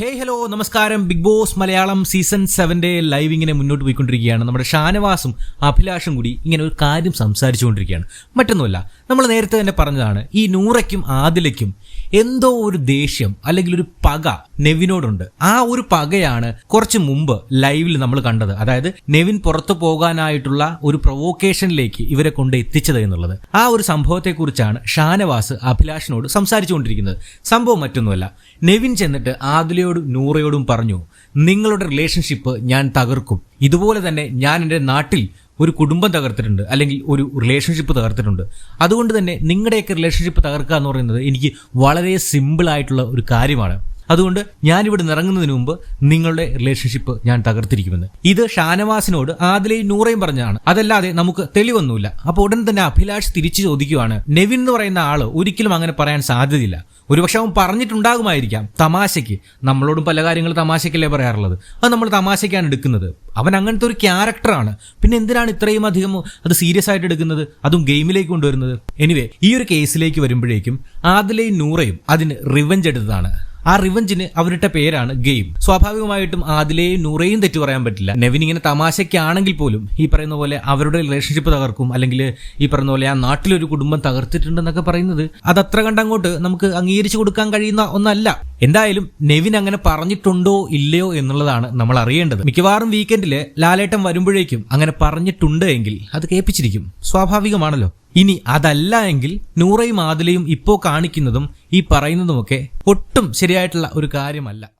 ഹേ hello നമസ്കാരം. Big boss Malayalam season സെവന്റെ live ഇങ്ങനെ മുന്നോട്ട് പോയിക്കൊണ്ടിരിക്കുകയാണ്. നമ്മുടെ ഷാനവാസും അഭിലാഷും കൂടി ഇങ്ങനെ ഒരു കാര്യം സംസാരിച്ചുകൊണ്ടിരിക്കുകയാണ്. മറ്റൊന്നുമല്ല നമ്മൾ നേരത്തെ തന്നെ പറഞ്ഞതാണ് ഈ നൂറയ്ക്കും ആദിലയ്ക്കും എന്തോ ഒരു ദേഷ്യം അല്ലെങ്കിൽ ഒരു പക നെവിനോടുണ്ട്. ആ ഒരു പകയാണ് കുറച്ച് മുമ്പ് ലൈവിൽ നമ്മൾ കണ്ടത്. അതായത് നെവിൻ പുറത്തു പോകാനായിട്ടുള്ള ഒരു പ്രൊവോക്കേഷനിലേക്ക് ഇവരെ കൊണ്ട് എത്തിച്ചത് എന്നുള്ളത്. ആ ഒരു സംഭവത്തെക്കുറിച്ചാണ് ഷാനവാസ് അഭിലാഷിനോട് സംസാരിച്ചുകൊണ്ടിരിക്കുന്നത്. സംഭവം മറ്റൊന്നുമല്ല. നെവിൻ ചെന്നിട്ട് ആദിലയോടും നൂറയോടും പറഞ്ഞു നിങ്ങളുടെ റിലേഷൻഷിപ്പ് ഞാൻ തകർക്കും. ഇതുപോലെ തന്നെ ഞാൻ എന്റെ നാട്ടിൽ ഒരു കുടുംബം തകർത്തിട്ടുണ്ട് അല്ലെങ്കിൽ ഒരു റിലേഷൻഷിപ്പ് തകർത്തിട്ടുണ്ട്. അതുകൊണ്ട് തന്നെ നിങ്ങളുടെയൊക്കെ റിലേഷൻഷിപ്പ് തകർക്കുക എന്ന് പറയുന്നത് എനിക്ക് വളരെ സിമ്പിൾ ആയിട്ടുള്ള ഒരു കാര്യമാണ്. അതുകൊണ്ട് ഞാനിവിടെ നിറങ്ങുന്നതിന് മുമ്പ് നിങ്ങളുടെ റിലേഷൻഷിപ്പ് ഞാൻ തകർത്തിരിക്കുമെന്ന്. ഇത് ഷാനവാസിനോട് ആദിലയും നൂറയും പറഞ്ഞതാണ്. അതല്ലാതെ നമുക്ക് തെളിവൊന്നുമില്ല. അപ്പോൾ ഉടൻ തന്നെ അഭിലാഷ് തിരിച്ചു ചോദിക്കുവാണ്. നെവിൻ എന്ന് പറയുന്ന ആൾ ഒരിക്കലും അങ്ങനെ പറയാൻ സാധ്യതയില്ല. ഒരുപക്ഷെ അവൻ പറഞ്ഞിട്ടുണ്ടാകുമായിരിക്കാം. തമാശയ്ക്ക്. നമ്മളോടും പല കാര്യങ്ങളും തമാശയ്ക്കല്ലേ പറയാറുള്ളത്. അത് നമ്മൾ തമാശയ്ക്കാണ് എടുക്കുന്നത്. അവൻ അങ്ങനത്തെ ഒരു ക്യാരക്ടറാണ് പിന്നെ എന്തിനാണ് ഇത്രയും അധികം അത് സീരിയസ് ആയിട്ട് എടുക്കുന്നത്? അതും ഗെയിമിലേക്ക് കൊണ്ടുവരുന്നത്. എനിവേ ഈ ഒരു കേസിലേക്ക് വരുമ്പോഴേക്കും ആദിലയും നൂറയും അതിന് റിവഞ്ച് എടുത്തതാണ്. ആ റിവഞ്ചിന് അവരുടെ പേരാണ് ഗെയിം. സ്വാഭാവികമായിട്ടും ആദിലെയും നൂറേയും തെറ്റു പറയാൻ പറ്റില്ല. നെവിൻ ഇങ്ങനെ തമാശയ്ക്കാണെങ്കിൽ പോലും ഈ പറയുന്ന പോലെ അവരുടെ റിലേഷൻഷിപ്പ് തകർക്കും. അല്ലെങ്കിൽ ഈ പറയുന്ന പോലെ ആ നാട്ടിലൊരു കുടുംബം തകർത്തിട്ടുണ്ടെന്നൊക്കെ പറയുന്നത് അത് അത്ര കണ്ടങ്ങോട്ട് നമുക്ക് അംഗീകരിച്ചു കൊടുക്കാൻ കഴിയുന്ന ഒന്നല്ല. എന്തായാലും നെവിൻ അങ്ങനെ പറഞ്ഞിട്ടുണ്ടോ ഇല്ലയോ എന്നുള്ളതാണ് നമ്മൾ അറിയേണ്ടത്. മിക്കവാറും വീക്കെൻഡിൽ ലാലേട്ടൻ വരുമ്പോഴേക്കും അങ്ങനെ പറഞ്ഞിട്ടുണ്ട് എങ്കിൽ അത് കേൾപ്പിച്ചിരിക്കും. സ്വാഭാവികമാണല്ലോ. ഇനി അതല്ല എങ്കിൽ നൂറയും ആദിലയും ഇപ്പോൾ കാണിക്കുന്നതും ഈ പറയുന്നതുമൊക്കെ ഒട്ടും ശരിയായിട്ടുള്ള ഒരു കാര്യമല്ല.